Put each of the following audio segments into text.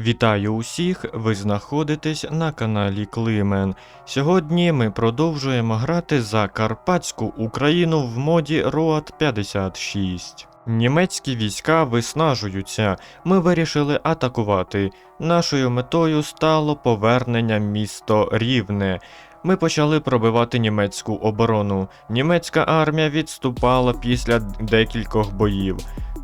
Вітаю усіх! Ви знаходитесь на каналі Климен. Сьогодні ми продовжуємо грати за Карпатську Україну в моді Road 56. Німецькі війська виснажуються. Ми вирішили атакувати. Нашою метою стало повернення місто Рівне. Ми почали пробивати німецьку оборону. Німецька армія відступала після декількох боїв.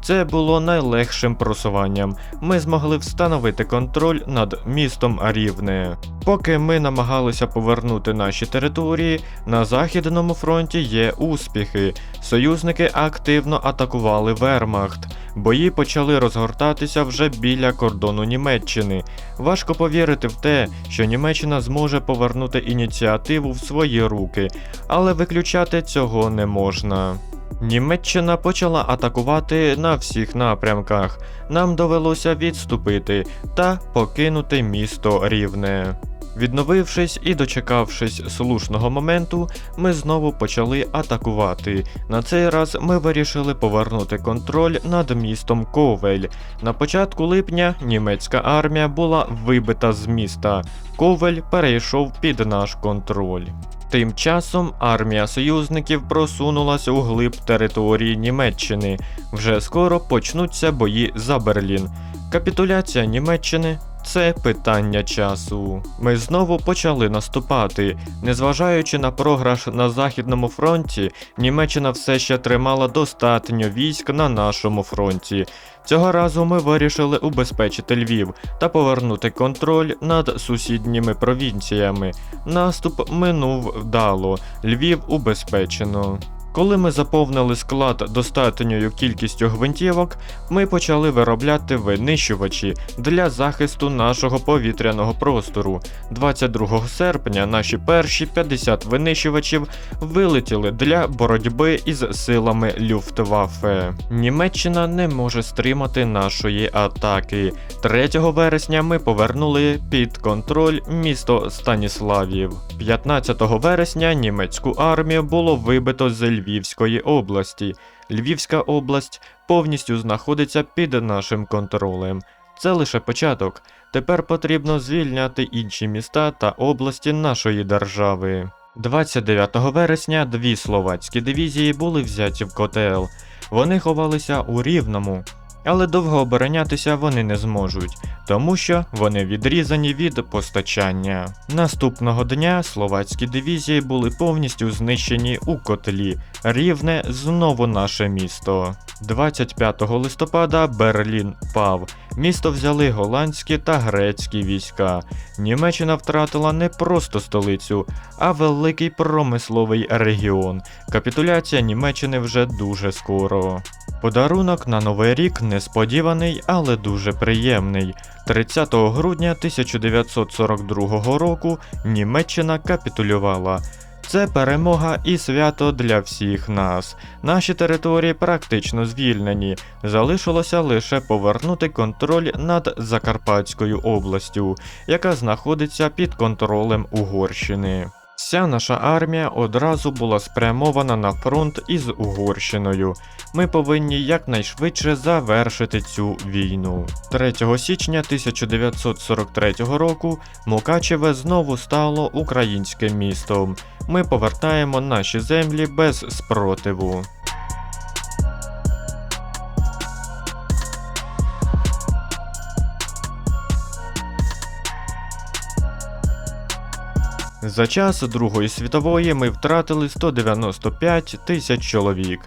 Це було найлегшим просуванням. Ми змогли встановити контроль над містом Рівне. Поки ми намагалися повернути наші території, на західному фронті є успіхи. Союзники активно атакували Вермахт. Бої почали розгортатися вже біля кордону Німеччини. Важко повірити в те, що Німеччина зможе повернути ініціативу в свої руки, але виключати цього не можна. Німеччина почала атакувати на всіх напрямках. Нам довелося відступити та покинути місто Рівне. Відновившись і дочекавшись слушного моменту, ми знову почали атакувати. На цей раз ми вирішили повернути контроль над містом Ковель. На початку липня німецька армія була вибита з міста. Ковель перейшов під наш контроль. Тим часом армія союзників просунулася у глиб території Німеччини. Вже скоро почнуться бої за Берлін. Капітуляція Німеччини це питання часу. Ми знову почали наступати. Незважаючи на програш на Західному фронті, Німеччина все ще тримала достатньо військ на нашому фронті. Цього разу ми вирішили убезпечити Львів та повернути контроль над сусідніми провінціями. Наступ минув вдало, Львів убезпечено. Коли ми заповнили склад достатньою кількістю гвинтівок, ми почали виробляти винищувачі для захисту нашого повітряного простору. 22 серпня наші перші 50 винищувачів вилетіли для боротьби із силами Люфтваффе. Німеччина не може стримати нашої атаки. 3 вересня ми повернули під контроль місто Станіславів. 15 вересня німецьку армію було вибито з Львівської області. Львівська область повністю знаходиться під нашим контролем. Це лише початок. Тепер потрібно звільняти інші міста та області нашої держави. 29 вересня дві словацькі дивізії були взяті в котел. Вони ховалися у Рівному, але довго оборонятися вони не зможуть, тому що вони відрізані від постачання. Наступного дня словацькі дивізії були повністю знищені у котлі. Рівне знову наше місто. 25 листопада Берлін пав. Місто взяли голландські та грецькі війська. Німеччина втратила не просто столицю, а великий промисловий регіон. Капітуляція Німеччини вже дуже скоро. Подарунок на новий рік несподіваний, але дуже приємний. 30 грудня 1942 року Німеччина капітулювала. Це перемога і свято для всіх нас. Наші території практично звільнені. Залишилося лише повернути контроль над Закарпатською областю, яка знаходиться під контролем Угорщини. Вся наша армія одразу була спрямована на фронт із Угорщиною. Ми повинні якнайшвидше завершити цю війну. 3 січня 1943 року Мукачеве знову стало українським містом. Ми повертаємо наші землі без спротиву. За час Другої світової ми втратили 195 тисяч чоловік.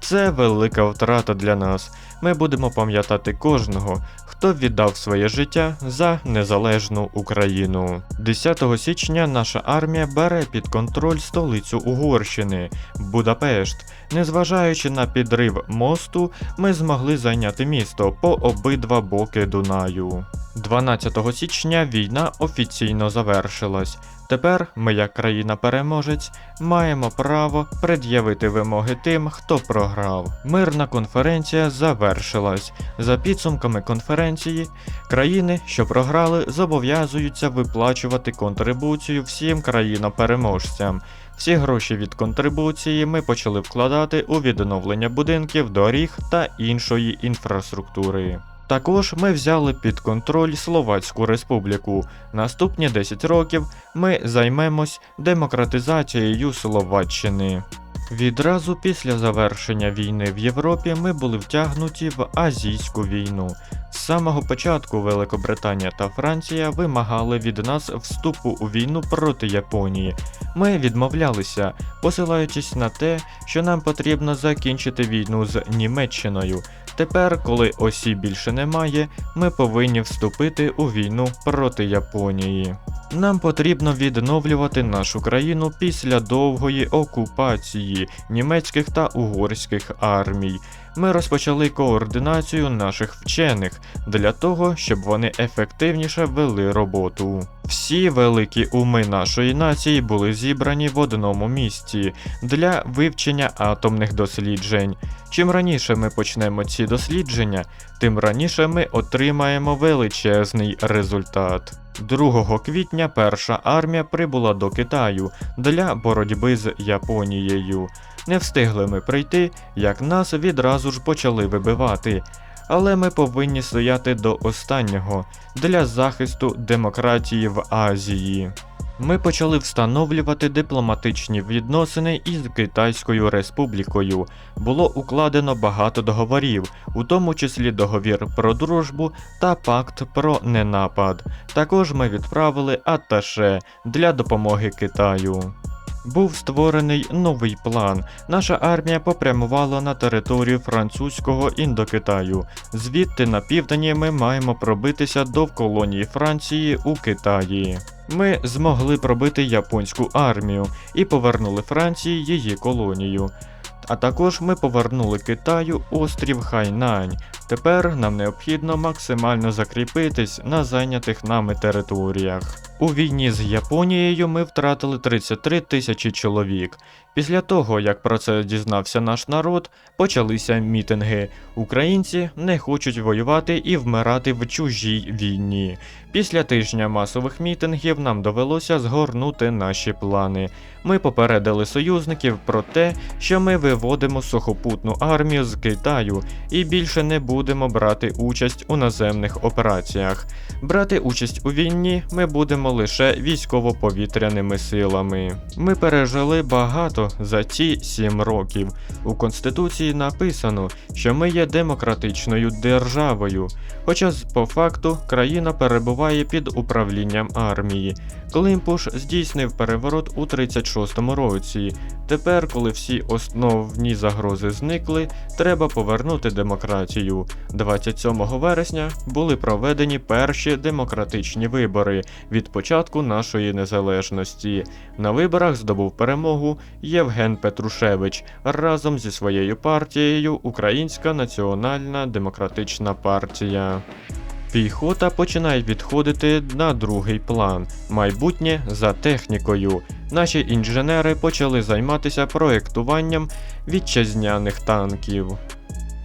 Це велика втрата для нас. Ми будемо пам'ятати кожного, хто віддав своє життя за незалежну Україну. 10 січня наша армія бере під контроль столицю Угорщини Будапешт. Незважаючи на підрив мосту, ми змогли зайняти місто по обидва боки Дунаю. 12 січня війна офіційно завершилась. Тепер ми, як країна-переможець, маємо право пред'явити вимоги тим, хто програв. Мирна конференція завершилась. За підсумками конференції, країни, що програли, зобов'язуються виплачувати контрибуцію всім країнам-переможцям. Всі гроші від контрибуції ми почали вкладати у відновлення будинків, доріг та іншої інфраструктури. Також ми взяли під контроль Словацьку Республіку. Наступні 10 років ми займемось демократизацією Словаччини. Відразу після завершення війни в Європі ми були втягнуті в Азійську війну. З самого початку Великобританія та Франція вимагали від нас вступу у війну проти Японії. Ми відмовлялися, посилаючись на те, що нам потрібно закінчити війну з Німеччиною. Тепер, коли осі більше немає, ми повинні вступити у війну проти Японії. Нам потрібно відновлювати нашу країну після довгої окупації німецьких та угорських армій. Ми розпочали координацію наших вчених для того, щоб вони ефективніше вели роботу. Всі великі уми нашої нації були зібрані в одному місці для вивчення атомних досліджень. Чим раніше ми почнемо ці дослідження, тим раніше ми отримаємо величезний результат. 2 квітня перша армія прибула до Китаю для боротьби з Японією. Не встигли ми прийти, як нас відразу ж почали вибивати. Але ми повинні стояти до останнього для захисту демократії в Азії. Ми почали встановлювати дипломатичні відносини із Китайською Республікою. Було укладено багато договорів, у тому числі договір про дружбу та пакт про ненапад. Також ми відправили аташе для допомоги Китаю. Був створений новий план. Наша армія попрямувала на територію французького індокитаю. Звідти на південі ми маємо пробитися до колонії Франції у Китаї. Ми змогли пробити японську армію і повернули Франції її колонію. А також ми повернули Китаю острів Хайнань. Тепер нам необхідно максимально закріпитись на зайнятих нами територіях. У війні з Японією ми втратили 33 тисячі чоловік. Після того, як про це дізнався наш народ, почалися мітинги. Українці не хочуть воювати і вмирати в чужій війні. Після тижня масових мітингів нам довелося згорнути наші плани. Ми попередили союзників про те, що ми виводимо сухопутну армію з Китаю і більше не будемо брати участь у наземних операціях. Брати участь у війні ми будемо лише військово-повітряними силами. Ми пережили багато за ці сім років. У Конституції написано, що ми є демократичною державою, хоча по факту країна перебуває під управлінням армії. Климпуш здійснив переворот у 36-му році. Тепер, коли всі основні загрози зникли, треба повернути демократію. 27 вересня були проведені перші демократичні вибори від початку нашої незалежності. На виборах здобув перемогу Євген Петрушевич разом зі своєю партією Українська Національна Демократична партія. Піхота починає відходити на другий план майбутнє за технікою. Наші інженери почали займатися проєктуванням вітчизняних танків.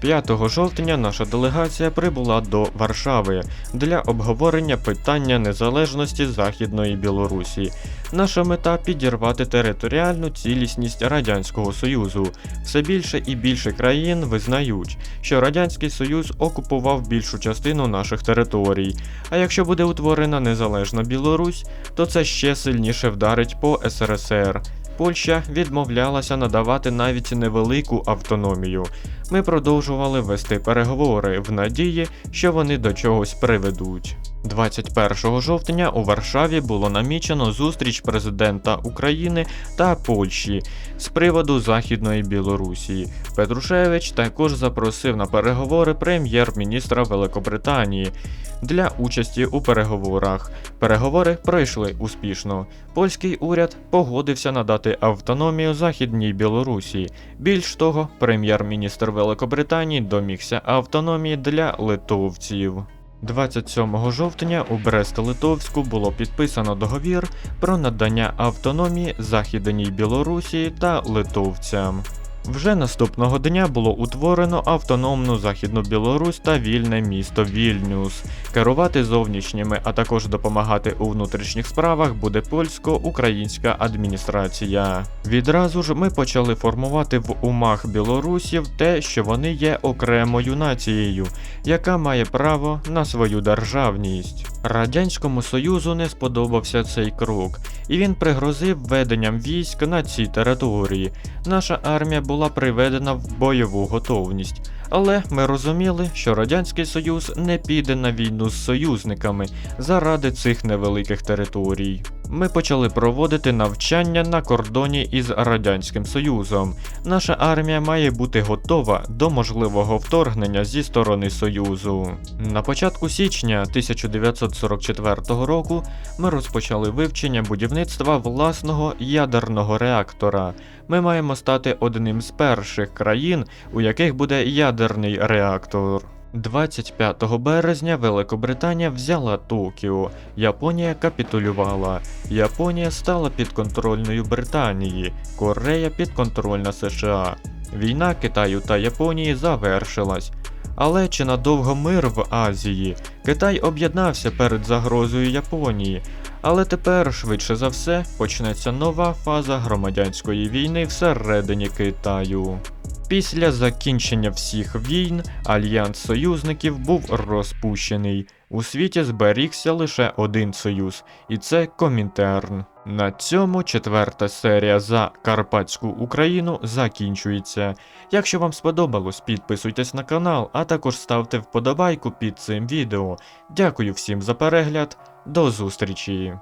5 жовтня наша делегація прибула до Варшави для обговорення питання незалежності Західної Білорусі. Наша мета підірвати територіальну цілісність Радянського Союзу. Все більше і більше країн визнають, що Радянський Союз окупував більшу частину наших територій. А якщо буде утворена незалежна Білорусь, то це ще сильніше вдарить по СРСР. Польща відмовлялася надавати навіть невелику автономію. Ми продовжували вести переговори в надії, що вони до чогось приведуть. 21 жовтня у Варшаві було намічено зустріч президента України та Польщі з приводу Західної Білорусі. Петрушевич також запросив на переговори прем'єр-міністра Великобританії для участі у переговорах. Переговори пройшли успішно. Польський уряд погодився надати автономію Західній Білорусі. Більш того, прем'єр-міністр Великобританії домігся автономії для литовців. 27 жовтня у Брест-Литовську було підписано договір про надання автономії Західній Білорусі та литовцям. Вже наступного дня було утворено автономну Західну Білорусь та вільне місто Вільнюс. Керувати зовнішніми, а також допомагати у внутрішніх справах буде польсько-українська адміністрація. Відразу ж ми почали формувати в умах білорусів те, що вони є окремою нацією, яка має право на свою державність. Радянському Союзу не сподобався цей крок, і він пригрозив введенням військ на цій території. Наша армія була приведена в бойову готовність. Але ми розуміли, що Радянський Союз не піде на війну з союзниками заради цих невеликих територій. Ми почали проводити навчання на кордоні із Радянським Союзом. Наша армія має бути готова до можливого вторгнення зі сторони Союзу. На початку січня 1944 року ми розпочали вивчення будівництва власного ядерного реактора. Ми маємо стати одним з перших країн, у яких буде ядерний реактор. 25 березня Великобританія взяла Токіо, Японія капітулювала. Японія стала підконтрольною Британії, Корея підконтрольна США. Війна Китаю та Японії завершилась. Але чи надовго мир в Азії? Китай об'єднався перед загрозою Японії, але тепер, швидше за все, почнеться нова фаза громадянської війни всередині Китаю. Після закінчення всіх війн альянс союзників був розпущений. У світі зберігся лише один союз, і це Комінтерн. На цьому четверта серія за Карпатську Україну закінчується. Якщо вам сподобалось, підписуйтесь на канал, а також ставте вподобайку під цим відео. Дякую всім за перегляд. До зустрічі!